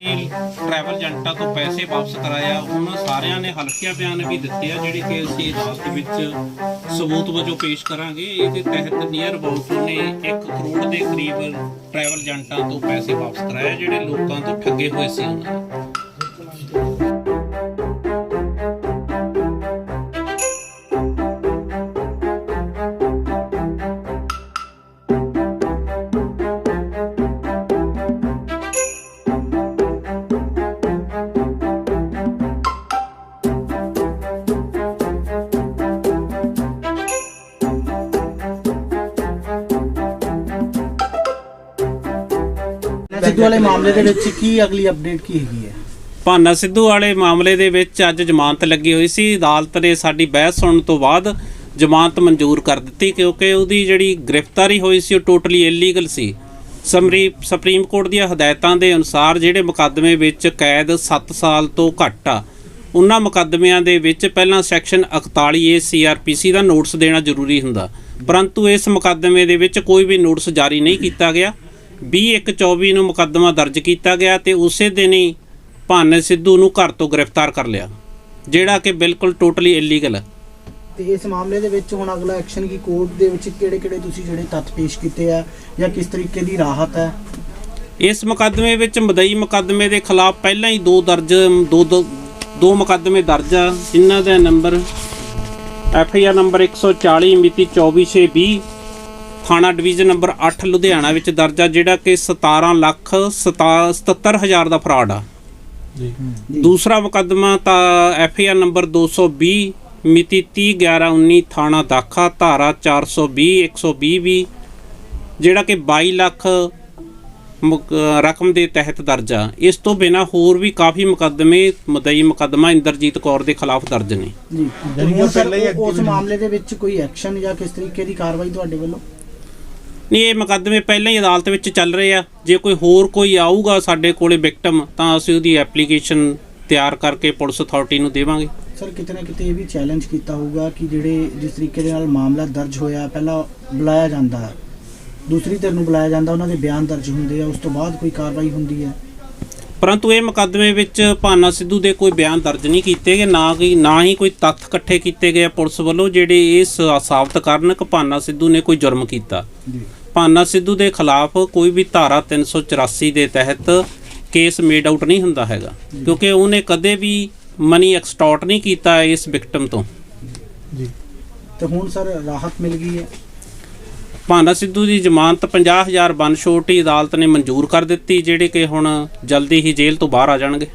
Travel ਏਜੰਟਾਂ ਤੋਂ ਪੈਸੇ ਵਾਪਸ ਕਰਾਇਆ, ਉਹਨਾਂ ਸਾਰਿਆਂ ਨੇ ਹਲਫੀਆ ਬਿਆਨ ਵੀ ਦਿੱਤੇ ਆ, ਜਿਹੜੇ ਕਿ ਅਸੀਂ ਅਦਾਲਤ ਵਿੱਚ ਸਬੂਤ ਵਜੋਂ ਪੇਸ਼ ਕਰਾਂਗੇ। ਇਹਦੇ ਤਹਿਤ ਨੀਅਰ ਅਬਾਊਟ ਨੇ 1 ਕਰੋੜ ਦੇ ਕਰੀਬ ਟਰੈਵਲ ਏਜੰਟਾਂ ਤੋਂ ਪੈਸੇ ਵਾਪਸ ਕਰਾਇਆ ਜਿਹੜੇ ਲੋਕਾਂ ਤੋਂ ਠੱਗੇ ਹੋਏ ਸੀ ਉਹਨਾਂ ਸਿੱਧੂ ਵਾਲੇ ਮਾਮਲੇ ਦੇ ਵਿੱਚ ਕੀ ਅਗਲੀ ਅਪਡੇਟ ਕੀ ਹੈਗੀ ਹੈ? ਭਾਨਾ ਸਿੱਧੂ ਵਾਲੇ ਮਾਮਲੇ ਦੇ ਵਿੱਚ ਅੱਜ ਜ਼ਮਾਨਤ ਲੱਗੀ ਹੋਈ ਸੀ। ਅਦਾਲਤ ਨੇ ਸਾਡੀ ਬਹਿਸ ਸੁਣਨ ਤੋਂ ਬਾਅਦ ਜ਼ਮਾਨਤ ਮਨਜ਼ੂਰ ਕਰ ਦਿੱਤੀ ਕਿਉਂਕਿ ਉਹਦੀ ਜਿਹੜੀ ਗ੍ਰਿਫਤਾਰੀ ਹੋਈ ਸੀ ਉਹ ਟੋਟਲੀ ਇਲੀਗਲ ਸੀ। ਸਮਰੀ ਸੁਪਰੀਮ ਕੋਰਟ ਦੀਆਂ ਹਦਾਇਤਾਂ ਦੇ ਅਨੁਸਾਰ ਜਿਹੜੇ ਮੁਕੱਦਮੇ ਵਿੱਚ ਕੈਦ 7 ਸਾਲ ਤੋਂ ਘੱਟ ਆ ਉਹਨਾਂ ਮੁਕੱਦਮਿਆਂ ਦੇ ਵਿੱਚ ਪਹਿਲਾਂ ਸੈਕਸ਼ਨ 41 ਏ ਸੀਆਰਪੀਸੀ ਦਾ ਨੋਟਿਸ ਦੇਣਾ ਜ਼ਰੂਰੀ ਹੁੰਦਾ। ਪਰੰਤੂ ਇਸ ਮੁਕੱਦਮੇ ਦੇ ਵਿੱਚ ਕੋਈ ਵੀ ਨੋਟਿਸ ਜਾਰੀ ਨਹੀਂ ਕੀਤਾ ਗਿਆ। 2124 ਨੂੰ ਮੁਕੱਦਮਾ ਦਰਜ ਕੀਤਾ ਗਿਆ ਤੇ ਉਸੇ ਦਿਨ ਹੀ ਭਾਨੇ ਸਿੱਧੂ ਨੂੰ ਘਰ ਤੋਂ ਗ੍ਰਿਫਤਾਰ ਕਰ ਲਿਆ ਜਿਹੜਾ ਕਿ ਬਿਲਕੁਲ ਟੋਟਲੀ ਇਲੀਗਲ ਹੈ। ਤੇ ਇਸ ਮਾਮਲੇ ਦੇ ਵਿੱਚ ਹੁਣ ਅਗਲਾ ਐਕਸ਼ਨ ਕੀ ਕੋਰਟ ਦੇ ਵਿੱਚ ਕਿਹੜੇ ਕਿਹੜੇ ਤੁਸੀਂ ਜਿਹੜੇ ਤੱਥ ਪੇਸ਼ ਕੀਤੇ ਆ ਜਾਂ ਕਿਸ ਤਰੀਕੇ ਦੀ ਰਾਹਤ ਹੈ? ਇਸ ਮੁਕੱਦਮੇ ਵਿੱਚ ਮਦਈ ਮੁਕੱਦਮੇ ਦੇ ਖਿਲਾਫ ਪਹਿਲਾਂ ਹੀ ਦੋ ਦਰਜ ਦੋ ਦੋ ਮੁਕੱਦਮੇ ਦਰਜ ਆ। ਜਿਨ੍ਹਾਂ ਦਾ number F I R number 140 ਮਿਤੀ 2420 ਥਾਣਾ ਡਿਵੀਜ਼ਨ ਨੰਬਰ 8 ਲੁਧਿਆਣਾ ਵਿੱਚ ਦਰਜ ਆ ਜਿਹੜਾ ਕਿ 17 ਲੱਖ 77 ਹਜ਼ਾਰ ਦਾ ਫਰਾਡ ਆ। ਜੀ। ਦੂਸਰਾ ਮੁਕੱਦਮਾ ਤਾਂ ਐਫ ਆਈ ਆਰ ਨੰਬਰ 220 ਮਿਤੀ 30 11 19 ਥਾਣਾ ਦਾਖਾ ਧਾਰਾ 420 120 ਵੀ ਜਿਹੜਾ ਕਿ 22 ਲੱਖ ਰਕਮ ਦੇ ਤਹਿਤ ਦਰਜ ਆ। ਇਸ ਤੋਂ ਬਿਨਾ ਹੋਰ ਵੀ ਕਾਫੀ ਮੁਕੱਦਮੇ ਮਦਈ ਮੁਕੱਦਮਾ ਇੰਦਰਜੀਤ ਕੌਰ ਦੇ ਖਿਲਾਫ ਦਰਜ ਨੇ। ਜੀ। ਉਸ ਮਾਮਲੇ ਦੇ ਵਿੱਚ ਕੋਈ ਐਕਸ਼ਨ ਜਾਂ ਕਿਸ ਤਰੀਕੇ ਦੀ ਕਾਰਵਾਈ ਤੁਹਾਡੇ ਵੱਲੋਂ? ਨਹੀਂ, ਇਹ ਮੁਕੱਦਮੇ ਪਹਿਲਾਂ ਹੀ ਅਦਾਲਤ ਵਿੱਚ ਚੱਲ ਰਹੇ ਆ। ਜੇ ਕੋਈ ਹੋਰ ਕੋਈ ਆਊਗਾ ਸਾਡੇ ਕੋਲੇ ਵਿਕਟਮ ਤਾਂ ਅਸੀਂ ਉਹਦੀ ਐਪਲੀਕੇਸ਼ਨ ਤਿਆਰ ਕਰਕੇ ਪੁਲਿਸ ਅਥਾਰਟੀ ਨੂੰ ਦੇਵਾਂਗੇ। ਸਰ ਕਿਤੇ ਨਾ ਕਿਤੇ ਇਹ ਵੀ ਚੈਲੰਜ ਕੀਤਾ ਹੋਊਗਾ ਕਿ ਜਿਹੜੇ ਜਿਸ ਤਰੀਕੇ ਦੇ ਨਾਲ ਮਾਮਲਾ ਦਰਜ ਹੋਇਆ, ਪਹਿਲਾਂ ਬੁਲਾਇਆ ਜਾਂਦਾ। ਦੂਸਰੀ ਧਿਰ ਨੂੰ ਬੁਲਾਇਆ ਜਾਂਦਾ, ਉਹਨਾਂ ਦੇ ਬਿਆਨ ਦਰਜ ਹੁੰਦੇ ਆ, ਉਸ ਤੋਂ ਬਾਅਦ ਕੋਈ ਕਾਰਵਾਈ ਹੁੰਦੀ ਹੈ। ਪਰੰਤੂ ਇਹ ਮੁਕੱਦਮੇ ਵਿੱਚ ਭਾਨਾ ਸਿੱਧੂ ਦੇ ਕੋਈ ਬਿਆਨ ਦਰਜ ਨਹੀਂ ਕੀਤੇ ਗਏ ਨਾ ਕਿ ਨਾ ਹੀ ਕੋਈ ਤੱਥ ਇਕੱਠੇ ਕੀਤੇ ਗਏ ਪੁਲਿਸ ਵੱਲੋਂ ਜਿਹੜੇ ਇਹ ਸਾਬਤ ਕਰਨ ਕਿ ਭਾਨਾ ਸਿੱਧੂ ਨੇ ਕੋਈ ਜੁਰਮ ਕੀਤਾ। ਜੀ। ਭਾਨਾ ਸਿੱਧੂ ਦੇ ਖਿਲਾਫ ਕੋਈ ਵੀ ਧਾਰਾ 384 ਦੇ ਤਹਿਤ ਕੇਸ ਮੇਡ ਆਊਟ ਨਹੀਂ ਹੁੰਦਾ ਹੈਗਾ ਕਿਉਂਕਿ ਉਹਨੇ ਕਦੇ ਵੀ ਮਨੀ ਐਕਸਟੋਰਟ ਨਹੀਂ ਕੀਤਾ ਇਸ ਵਿਕਟਮ ਤੋਂ। ਜੀ। ਤੇ ਹੁਣ ਸਰ ਰਾਹਤ ਮਿਲ ਗਈ ਹੈ? ਭਾਨਾ ਸਿੱਧੂ ਦੀ ਜ਼ਮਾਨਤ 50000 ਬਨਸ਼ੋਟੀ ਅਦਾਲਤ ਨੇ ਮਨਜ਼ੂਰ ਕਰ ਦਿੱਤੀ ਜਿਹੜੇ ਕਿ ਹੁਣ ਜਲਦੀ ਹੀ ਜੇਲ੍ਹ ਤੋਂ ਬਾਹਰ ਆ ਜਾਣਗੇ।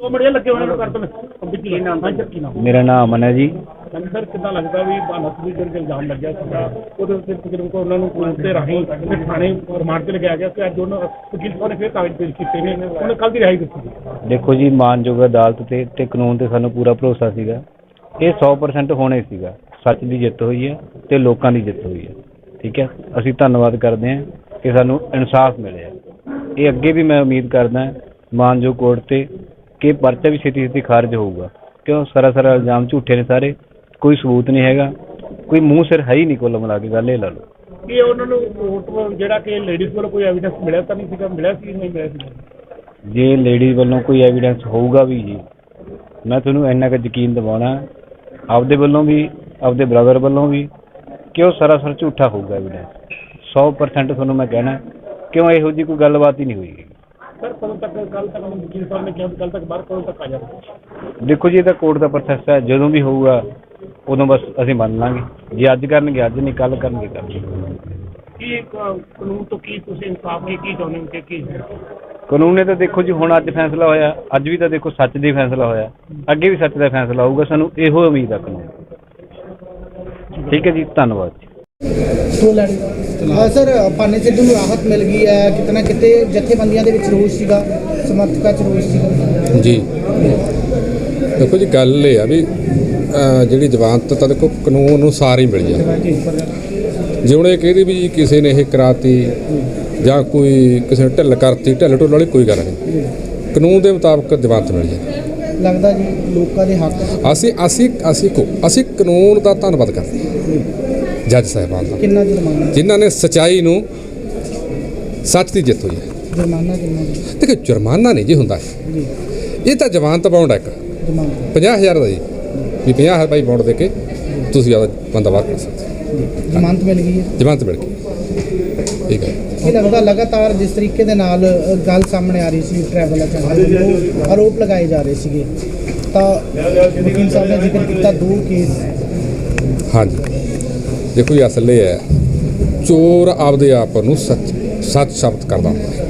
ਉਹ ਬੜੇ ਲੱਗੇ ਉਹਨਾਂ ਨੂੰ ਕਰ ਦੋ ਕੰਪਨੀ ਕੀ ਨਾਮ ਹੈ ਕੀ ਨਾਮ। ਮੇਰਾ ਨਾਮ ਅਮਨ ਹੈ ਜੀ। ਹਾਂਜੀ ਸਰ ਕਿੱਦਾਂ ਲੱਗਦਾ ਵੀ ਬਾਨਸ ਦੀ ਜਿਹੜੇ ਇਲਜ਼ਾਮ ਲੱਗਿਆ ਸੀਗਾ ਉਹਦੇ ਉੱਤੇ ਤਕਰੀਬਨ ਕੋ ਉਹਨਾਂ ਨੂੰ ਪੁਲਿਸ ਦੇ ਰਾਹੀਂ ਤੇ ਥਾਣੇ ਰਿਮਾਂਡ ਤੇ ਲਗਾਇਆ ਗਿਆ ਤੇ ਅੱਜ ਉਹਨਾਂ ਵਕੀਲ ਸਾਹਿਬ ਨੇ ਫਿਰ ਕਾਗਜ਼ ਪੇਸ਼ ਕੀਤੇ ਨੇ। ਉਹਨੇ ਕੱਲ ਦੀ ਰਿਹਾਈ ਦਿੱਤੀ ਸੀ। ਦੇਖੋ ਜੀ ਮਾਨਯੋਗ ਅਦਾਲਤ ਤੇ ਤੇ ਕਾਨੂੰਨ ਤੇ ਸਾਨੂੰ ਪੂਰਾ ਭਰੋਸਾ ਸੀਗਾ। ਇਹ 100% ਹੋਣੇ ਸੀਗਾ। ਸੱਚ ਦੀ ਜਿੱਤ ਹੋਈ ਹੈ ਤੇ ਲੋਕਾਂ ਦੀ ਜਿੱਤ ਹੋਈ ਹੈ। ਠੀਕ ਹੈ? ਅਸੀਂ ਧੰਨਵਾਦ ਕਰਦੇ ਹਾਂ ਕਿ ਸਾਨੂੰ ਇਨਸਾਫ ਮਿਲਿਆ। ਇਹ ਅੱਗੇ ਵੀ ਮੈਂ ਉਮੀਦ ਕਰਦਾ ਹਾਂ ਮਾਨਯੋਗ ਕੋਰਟ ਤੇ ਕਿ ਪਰਚਾ ਵੀ ਛੇਤੀ ਛੇਤੀ ਖਾਰਜ ਹੋਊਗਾ। ਕਿਉਂ? ਸਰਾਸਰ ਇਲਜ਼ਾਮ ਝੂਠੇ ਨੇ ਸਾਰੇ। ਕੋਈ ਸਬੂਤ ਨਹੀਂ ਹੈਗਾ। ਕੋਈ ਮੂੰਹ ਸਿਰ ਹੈ ਹੀ ਨਹੀਂ ਕੋਲ ਮਿਲਾ ਕੇ ਗੱਲ ਇਹ ਲਾ ਲਓ। ਕੀ ਉਹਨਾਂ ਨੂੰ ਕੋਰਟ ਜਿਹੜਾ ਕਿ ਲੇਡੀਜ਼ ਵੱਲੋਂ ਕੋਈ ਐਵੀਡੈਂਸ ਮਿਲਿਆ ਤਾਂ ਨਹੀਂ ਸੀਗਾ? ਮਿਲਿਆ ਸੀ ਨਹੀਂ ਮਿਲਿਆ ਸੀ? ਜੇ ਲੇਡੀ ਵੱਲੋਂ ਕੋਈ ਐਵੀਡੈਂਸ ਹੋਊਗਾ ਵੀ ਜੀ ਮੈਂ ਤੁਹਾਨੂੰ ਇੰਨਾ ਕੁ ਯਕੀਨ ਦਿਵਾਉਣਾ ਆਪਦੇ ਵੱਲੋਂ ਵੀ ਆਪਦੇ ਬ੍ਰਦਰ ਵੱਲੋਂ ਵੀ ਕਿ ਉਹ ਸਰਾਸਰ ਝੂਠਾ ਹੋਊਗਾ ਐਵੀਡੈਂਸ 100% ਤੁਹਾਨੂੰ ਮੈਂ ਕਹਿਣਾ ਕਿਉਂ ਇਹੋ ਜੀ ਕੋਈ ਗੱਲਬਾਤ ਹੀ ਨਹੀਂ ਹੋਈ? ਸਰ ਕਦੋਂ ਤੱਕ ਕੱਲ ਤੱਕ ਵਕੀਲ ਸਾਹਿਬ ਨੇ ਕਿਹਾ ਕੱਲ ਤੱਕ ਬਾਹਰ ਕਦੋਂ ਤੱਕ ਆ ਜਾਵੇ? ਦੇਖੋ ਜੀ ਇਹ ਤਾਂ ਕੋਰਟ ਦਾ ਪ੍ਰੋਸੈਸ ਹੈ ਜਦੋਂ ਵੀ ਹੋਊਗਾ ਉਦੋਂ ਬਸ ਅਸੀਂ ਮੰਨ ਲਾਂਗੇ। ਜੇ ਅੱਜ ਕਰਨਗੇ ਅੱਜ ਨਹੀਂ ਕੱਲ ਕਰਨਗੇ ਕੱਲ ਕੀ ਕ- ਕਾਨੂੰਨ ਤੋਂ ਕੀ ਤੁਸੀਂ ਇਨਸਾਫ ਲਈ ਕੀ ਚਾਹੁੰਦੇ ਹੋ ਕਿ ਕੀ? ਕਾਨੂੰਨ ਨੇ ਤਾਂ ਦੇਖੋ ਜੀ ਹੁਣ ਅੱਜ ਫੈਸਲਾ ਹੋਇਆ ਅੱਜ ਵੀ ਤਾਂ ਦੇਖੋ ਸੱਚ ਦੀ ਫੈਸਲਾ ਹੋਇਆ। ਅੱਗੇ ਵੀ ਸੱਚ ਦਾ ਫੈਸਲਾ ਹੋਊਗਾ ਸਾਨੂੰ ਇਹੋ ਉਮੀਦ ਆ ਕਾਨੂੰਨ ਠੀਕ ਹੈ ਜੀ ਧੰਨਵਾਦ ਲੜੀ ਸਰ ਪਾਨੇ ਸਿੱਧੂ ਨੂੰ ਰਾਹਤ ਮਿਲ ਗਈ ਹੈ ਕਿਤਨਾ ਕਿਤੇ ਜਥੇਬੰਦੀਆਂ ਦੇ ਵਿੱਚ ਰੋਸ ਸੀਗਾ ਸਮਰਥਕਾਂ ਚ ਰੋਸ ਸੀਗਾ। ਜੀ। ਦੇਖੋ ਜੀ ਗੱਲ ਇਹ ਆ ਵੀ ਜਿਹੜੀ ਜ਼ਮਾਨਤ ਤਾਂ ਦੇਖੋ ਕਾਨੂੰਨ ਅਨੁਸਾਰ ਹੀ ਮਿਲੀ ਆ ਜੇ ਹੁਣ ਇਹ ਕਹਿੰਦੀ ਵੀ ਜੀ ਕਿਸੇ ਨੇ ਇਹ ਕਰਾਤੀ ਜਾਂ ਕੋਈ ਕਿਸੇ ਨੇ ਢਿੱਲ ਕਰਤੀ ਢਿੱਲ ਢੁੱਲ ਵਾਲੀ ਕੋਈ ਗੱਲ ਨਹੀਂ। ਕਾਨੂੰਨ ਦੇ ਮੁਤਾਬਕ ਜ਼ਮਾਨਤ ਮਿਲੀ ਹੈ ਲੱਗਦਾ ਜੀ ਲੋਕਾਂ ਦੇ ਹੱਕ ਅਸੀਂ ਅਸੀਂ ਅਸੀਂ ਕੋ ਅਸੀਂ ਕਾਨੂੰਨ ਦਾ ਧੰਨਵਾਦ ਕਰਦੇ ਹਾਂ। ਜੱਜ ਸਾਹਿਬਾਨ ਦਾ। ਕਿੰਨਾ ਜੁਰਮਾਨਾ? ਜਿਨ੍ਹਾਂ ਨੇ ਸਚਾਈ ਨੂੰ ਸੱਚ ਦੀ ਜਿੱਤ ਹੋਈ ਹੈ। ਜੁਰਮਾਨਾ ਕਿੰਨਾ ਜੀ? ਦੇਖੋ ਜੁਰਮਾਨਾ ਨਹੀਂ ਜੀ ਹੁੰਦਾ। ਜੀ। ਇਹ ਤਾਂ ਜ਼ਮਾਨਤ ਬਾਉਂਡ ਹੈ ਇੱਕ। ਜੁਰਮਾਨਾ। 50000 ਦਾ ਜੀ। ਵੀ 50 ਰੁਪਏ ਬਾਉਂਡ ਦੇ ਕੇ ਤੁਸੀਂ ਆਪਦਾ ਬੰਦਾ ਬਾਹਰ ਕਰ ਸਕਦੇ ਹੋ। ਜ਼ਮਾਨਤ ਮਿਲ ਗਈ ਹੈ। ਜ਼ਮਾਨਤ ਮਿਲ ਗਈ। ਠੀਕ ਹੈ। ਇਹ ਲੱਗਦਾ ਲਗਾਤਾਰ ਜਿਸ ਤਰੀਕੇ ਦੇ ਨਾਲ ਅ, ਗੱਲ ਸਾਹਮਣੇ ਆ ਰਹੀ ਸੀ ਟਰੈਵਲ ਵੱਲੋਂ ਆਰੋਪ ਲਗਾਏ ਜਾ ਰਹੇ ਸੀਗੇ। ਤਾਂ ਵਕੀਲ ਸਾਹਿਬ ਨੇ ਜ਼ਿਕਰ ਕੀਤਾ ਦੋ ਕੇਸ। ਹਾਂਜੀ। ਦੇਖੋ ਜੀ ਅਸਲ ਇਹ ਹੈ ਚੋਰ ਆਪਦੇ ਆਪ ਨੂੰ ਸੱਚ ਸੱਚ ਸ਼ਬਦ ਕਰਦਾ ਹੁੰਦਾ ਹੈ।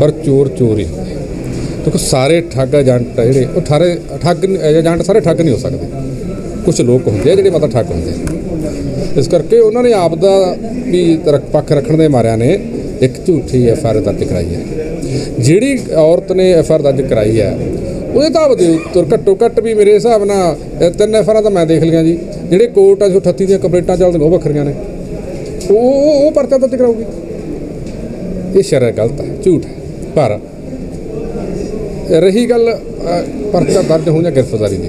ਪਰ ਚੋਰ ਚੋਰ ਹੀ ਹੁੰਦਾ ਹੈ। ਦੇਖੋ ਸਾਰੇ ਠੱਗ ਏਜੰਟ ਆ ਜਿਹੜੇ ਉਹ ਠਾਰੇ ਠੱਗ ਨੀ- ਏਜੰਟ ਸਾਰੇ ਠੱਗ ਨਹੀਂ ਹੋ ਸਕਦੇ। ਕੁਝ ਲੋਕ ਹੁੰਦੇ ਆ ਜਿਹੜੇ ਮਤਲਬ ਠੱਗ ਹੁੰਦੇ ਆ। ਇਸ ਕਰਕੇ ਉਹਨਾਂ ਨੇ ਆਪ ਦਾ ਵੀ ਪੱਖ ਰੱਖਣ ਦੇ ਮਾਰਿਆ ਨੇ ਇੱਕ ਝੂਠੀ ਐਫ ਆਰ ਦਰਜ ਕਰਾਈ ਹੈ। ਜਿਹੜੀ ਔਰਤ ਨੇ ਐਫ ਆਰ ਦਰਜ ਕਰਾਈ ਹੈ, ਉਹਦੇ ਹਿਸਾਬ ਦੇ ਉੱਤਰ ਘੱਟੋ ਘੱਟ ਵੀ ਮੇਰੇ ਹਿਸਾਬ ਨਾਲ ਤਿੰਨ ਐਫ ਆਰਾਂ ਤਾਂ ਮੈਂ ਦੇਖ ਲਿਆ ਜੀ। ਜਿਹੜੇ ਕੋਰਟ ਆ, ਜੋ 38 ਦੀਆਂ ਕੰਪਲੇਂਟਾਂ ਚੱਲਦੀਆਂ, ਉਹ ਵੱਖਰੀਆਂ ਨੇ। ਉਹ ਉਹ ਪਰਚਾ ਦਰਜ ਕਰਾਉਗੀ ਇਹ ਸ਼ਰਅ ਗਲਤ ਹੈ, ਝੂਠ ਹੈ। ਪਰ ਰਹੀ ਗੱਲ ਪਰਚਾ ਦਰਜ ਹੋਣ ਜਾਂ ਗ੍ਰਿਫਤਾਰੀ ਦੀ।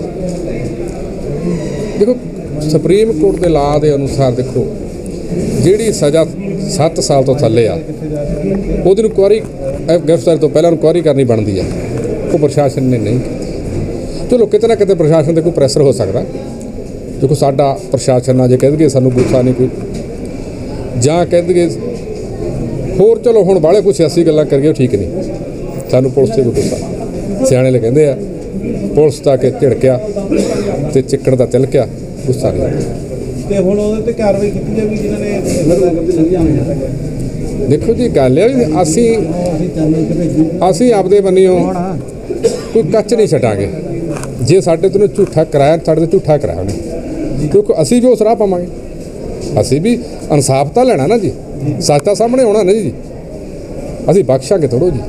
ਦੇਖੋ ਸੁਪਰੀਮ ਕੋਰਟ ਦੇ ਲਾ ਦੇ ਅਨੁਸਾਰ ਦੇਖੋ, ਜਿਹੜੀ ਸਜ਼ਾ 7 ਸਾਲ ਤੋਂ ਥੱਲੇ ਆ, ਉਹਦੀ ਨੂੰ ਗ੍ਰਿਫਤਾਰੀ ਤੋਂ ਪਹਿਲਾਂ ਇਨਕੁਆਰੀ ਕਰਨੀ ਬਣਦੀ ਆ। ਉਹ ਪ੍ਰਸ਼ਾਸਨ ਨੇ ਨਹੀਂ ਕੀਤੀ। ਚਲੋ, ਕਿਤੇ ਨਾ ਕਿਤੇ ਪ੍ਰਸ਼ਾਸਨ ਦੇ ਕੋਈ ਪ੍ਰੈਸ਼ਰ ਹੋ ਸਕਦਾ। ਦੇਖੋ, ਸਾਡਾ ਪ੍ਰਸ਼ਾਸਨ ਆ, ਜੇ ਕਹਿ ਦਈਏ ਸਾਨੂੰ ਗੁੱਸਾ ਨਹੀਂ ਕੋਈ। ਜਾਂ ਕਹਿੰਦੇ ਹੋਰ ਚਲੋ, ਹੁਣ ਬਾਹਲੇ ਕੁਛ ਐਸੀ ਗੱਲਾਂ ਕਰੀਏ ਠੀਕ ਨਹੀਂ। ਸਾਨੂੰ ਪੁਲਿਸ ਤੇ ਕੋਈ ਗੁੱਸਾ ਸਿਆਣੇ ਲੈ ਕਹਿੰਦੇ ਆ, ਪੁਲਿਸ ਤਾਂ ਕਿ ਝਿੜਕਿਆ ਤੇ ਚਿੱਕੜ ਦਾ ਤਿਲਕਿਆ। ਗੁੱਸਾ ਨਹੀਂ ਤੇ ਹੁਣ ਉਹਦੇ ਤੇ ਕਾਰਵਾਈ ਕੀਤੀ ਜਾਵੇ ਜਿਨ੍ਹਾਂ ਨੇ ਦੇਖੋ ਜੀ ਗੱਲ ਹੈ ਅਸੀਂ ਅਸੀਂ ਆਪਦੇ ਬੰਨਿਓ ਕੋਈ ਕੱਚ ਨਹੀਂ ਛੱਡਾਂਗੇ। ਜੇ ਸਾਡੇ ਤੋਂ ਉਹਨੇ ਝੂਠਾ ਕਰਾਇਆ ਸਾਡੇ ਤੋਂ ਝੂਠਾ ਕਰਾਇਆ ਉਹਨੇ। ਕਿਉਂਕਿ ਅਸੀਂ ਵੀ ਉਸ ਰਾਹ ਪਾਵਾਂਗੇ। ਅਸੀਂ ਵੀ ਇਨਸਾਫ ਤਾਂ ਲੈਣਾ ਨਾ ਜੀ। ਸੱਚ ਤਾਂ ਸਾਹਮਣੇ ਆਉਣਾ ਨਾ ਜੀ। ਅਸੀਂ ਬਖਸ਼ਾਂਗੇ ਥੋੜੋ ਜੀ।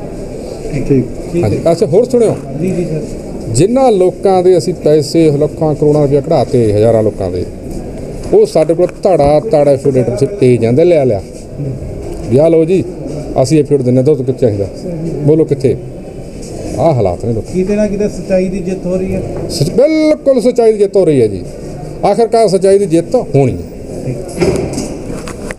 ਠੀਕ। ਹਾਂਜੀ ਅੱਛਾ ਹੋਰ ਸੁਣਿਓ? ਜੀ ਜੀ ਸਰ। ਜਿਨ੍ਹਾਂ ਲੋਕਾਂ ਦੇ ਅਸੀਂ ਪੈਸੇ ਲੱਖਾਂ ਕਰੋੜਾਂ ਰੁਪਏ ਕਢਾਤੇ ਹਜ਼ਾਰਾਂ ਲੋਕਾਂ ਦੇ ਉਹ ਸਾਡੇ ਕੋਲ ਧੜਾ ਧੜਾ ਐਫੀਡੇਟ ਵਿੱਚ ਤੇ ਜਾਂਦੇ ਲਿਆ ਲਿਆ। ਵਿਆਹ ਲਓ ਜੀ ਅਸੀਂ ਐਫੀਡੇਟ ਦਿੰਨੇ ਦੋ ਕਿੱਥੇ ਚਾਹੀਦਾ? ਬੋਲੋ ਕਿੱਥੇ? ਆਹ ਹਾਲਾਤ ਨੇ ਲੋਕ। ਕਿਤੇ ਨਾ ਕਿਤੇ ਸੱਚਾਈ ਦੀ ਜਿੱਤ ਹੋ ਰਹੀ ਹੈ। ਬਿਲਕੁਲ ਸੱਚਾਈ ਦੀ ਜਿੱਤ ਹੋ ਰਹੀ ਹੈ ਜੀ। ਆਖਰਕਾਰ ਸੱਚਾਈ ਦੀ ਜਿੱਤ ਹੋਣੀ ਹੈ।